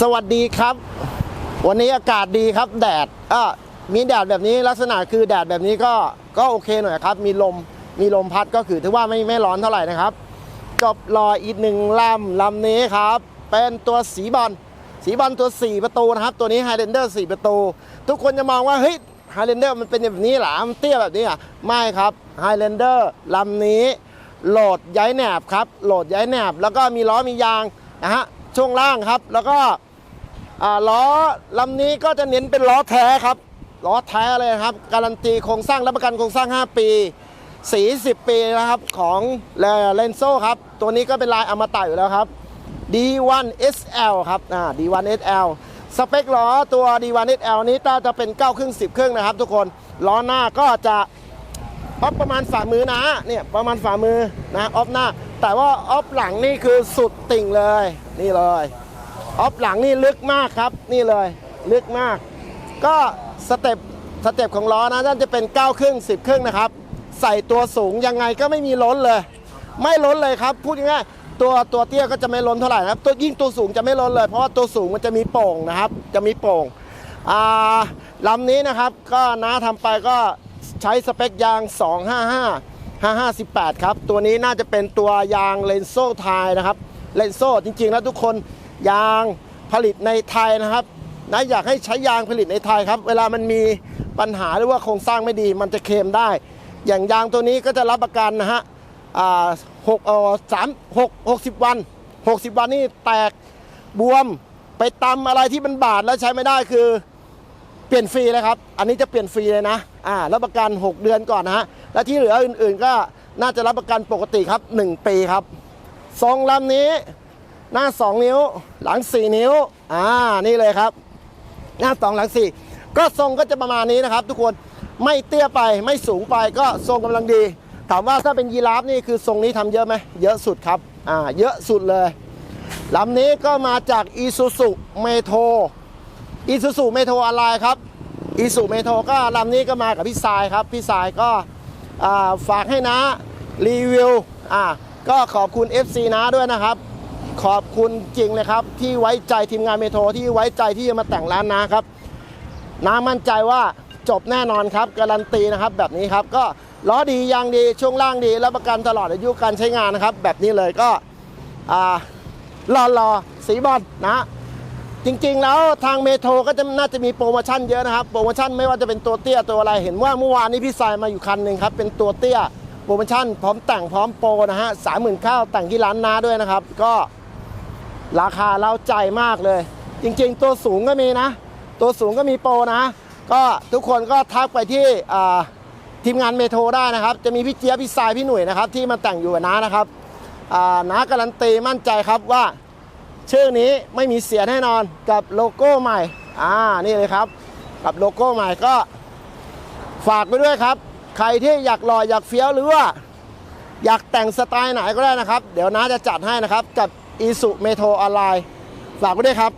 สวัสดีครับ วันนี้อากาศดีครับ แดดอะมีแดดแบบนี้ลักษณะคือแดดแบบนี้ก็ก็โอเคหน่อยครับ มีลมมีลมพัดก็คือถือว่าไม่ไม่ร้อนเท่าไหร่นะครับจบรอยอีกหนึ่งลำลำนี้ครับ เป็นตัวสีบอลสีบอลตัว 4 ประตูนะครับ ตัวนี้ Highlander 4ประตู ทุกคนจะมองว่าเฮ้ย Highlander มันเป็นแบบนี้หรอมันเตี้ยแบบนี้อะไม่ครับ Highlander ลำนี้โหลดย้ายแหนบครับโหลดย้ายแหนบแล้วก็มีล้อมียางนะฮะ ช่วงล่างครับ แล้วก็ล้อลำนี้ก็จะเน้นเป็นล้อแท้ครับล้อแท้เลยครับ การันตีโครงสร้างรับประกันโครงสร้าง 5 ปีสี10 ปีนะครับของเลนโซครับ ตัวนี้ก็เป็นลายอมตะอยู่แล้วครับ D1 SL ครับอ่า D1 SL สเปคล้อตัว D1 SL นี้น่าจะเป็น9ครึ่ง10 ครึ่งนะครับ ทุกคนล้อหน้าก็จะออฟประมาณฝ่ามือนะเนี่ยประมาณฝ่ามือนะออฟหน้า แต่ว่าออฟหลังนี่คือสุดติ่งเลย นี่เลยออฟหลังนี่ลึกมากครับ นี่เลยลึกมาก ก็สเต็ปสเต็ปของล้อนะน่าจะเป็น9ครึ่ง10ครึ่งนะครับ ใส่ตัวสูงยังไงก็ไม่มีล้นเลย ไม่ล้นเลยครับ พูดง่ายๆตัวตัวเตี้ยก็จะไม่ล้นเท่าไหร่นะครับ ตัวยิ่งตัวสูงจะไม่ล้นเลย เพราะว่าตัวสูงมันจะมีโป่งนะครับ จะมีโป่งอ่าลำนี้นะครับก็น้าทำไปก็ใช้สเปคยาง 255 558ครับ ตัวนี้น่าจะเป็นตัวยางเลนโซ่ไทยนะครับ เลนโซ่จริงๆแล้วทุกคนยางผลิตในไทยนะครับนะอยากให้ใช้ยางผลิตในไทยครับ เวลามันมีปัญหาหรือว่าโครงสร้างไม่ดีมันจะเคลมได้ อย่างยางตัวนี้ก็จะรับประกันนะฮะหกเออสามหกหกสิบวัน 60 วันนี่แตกบวมไปตำอะไรที่มันบาดแล้วใช้ไม่ได้คือ ปลี่ยนฟรีเลยครับ อันนี้จะเปลี่ยนฟรีเลยนะ อ่า รับประกัน 6 เดือนก่อนนะฮะ และที่เหลืออื่นๆก็น่าจะรับประกันปกติครับ 1 ปีครับ ทรงลำนี้ หน้า 2 นิ้ว หลัง 4 นิ้ว อ่า นี่เลยครับ หน้า 2 หลัง 4 ก็ทรงก็จะประมาณนี้นะครับ ทุกคน ไม่เตี้ยไป ไม่สูงไป ก็ทรงกำลังดี ถามว่าถ้าเป็นยีราฟนี่คือทรงนี้ทำเยอะไหม เยอะสุดครับ อ่า เยอะสุดเลยลำนี้ก็มาจากอีซูซุเมโท อีซูซูเมโทอะไรครับอีซูเมโทก็ลำนี้ก็มากับพี่สายครับ พี่สายก็ฝากให้นะรีวิวอ่าก็ขอบคุณ FC นะด้วยนะครับ ขอบคุณจริงเลยครับ ที่ไว้ใจทีมงานเมโทรที่ไว้ใจที่จะมาแต่งร้านนะครับน้ามั่นใจว่าจบแน่นอนครับ การันตีนะครับแบบนี้ครับ ก็ล้อดียางดีช่วงล่างดีรับประกันตลอดอายุการใช้งานนะครับ แบบนี้เลยก็อ่ารอรอสีบอลนะ จริงๆ แล้วทางเมโทรก็จะน่าจะมีโปรโมชั่นเยอะนะครับ โปรโมชั่นไม่ว่าจะเป็นตัวเตี้ยตัวอะไรเห็นว่าเมื่อวานนี้พี่สายมาอยู่คันหนึ่งครับเป็นตัวเตี้ยโปรโมชั่นพร้อมแต่งพร้อมโปรนะฮะสามหมื่นข้าวแต่งที่ร้านนาด้วยนะครับ ก็ราคาเล้าใจมากเลย จริงๆ ตัวสูงก็มีนะ ตัวสูงก็มีโปรนะ ก็ทุกคนก็ทักไปที่ทีมงานเมโทรได้นะครับ จะมีพี่เจี๊ยบพี่สายพี่หนุ่ยนะครับที่มาแต่งอยู่กับน้านะครับน้าการันตีมั่นใจครับว่า ชื่อนี้ไม่มีเสียแน่นอนกับโลโก้ใหม่ อ่า นี่เลยครับ กับโลโก้ใหม่ก็ ฝากไปด้วยครับ ใครที่อยากหล่ออยากเฟี้ยวหรือว่าอยากแต่งสไตล์ไหนก็ได้นะครับ เดี๋ยวน้าจะจัดให้นะครับ กับ i s u Metro ออนไลน์ ฝากไปด้วยครับ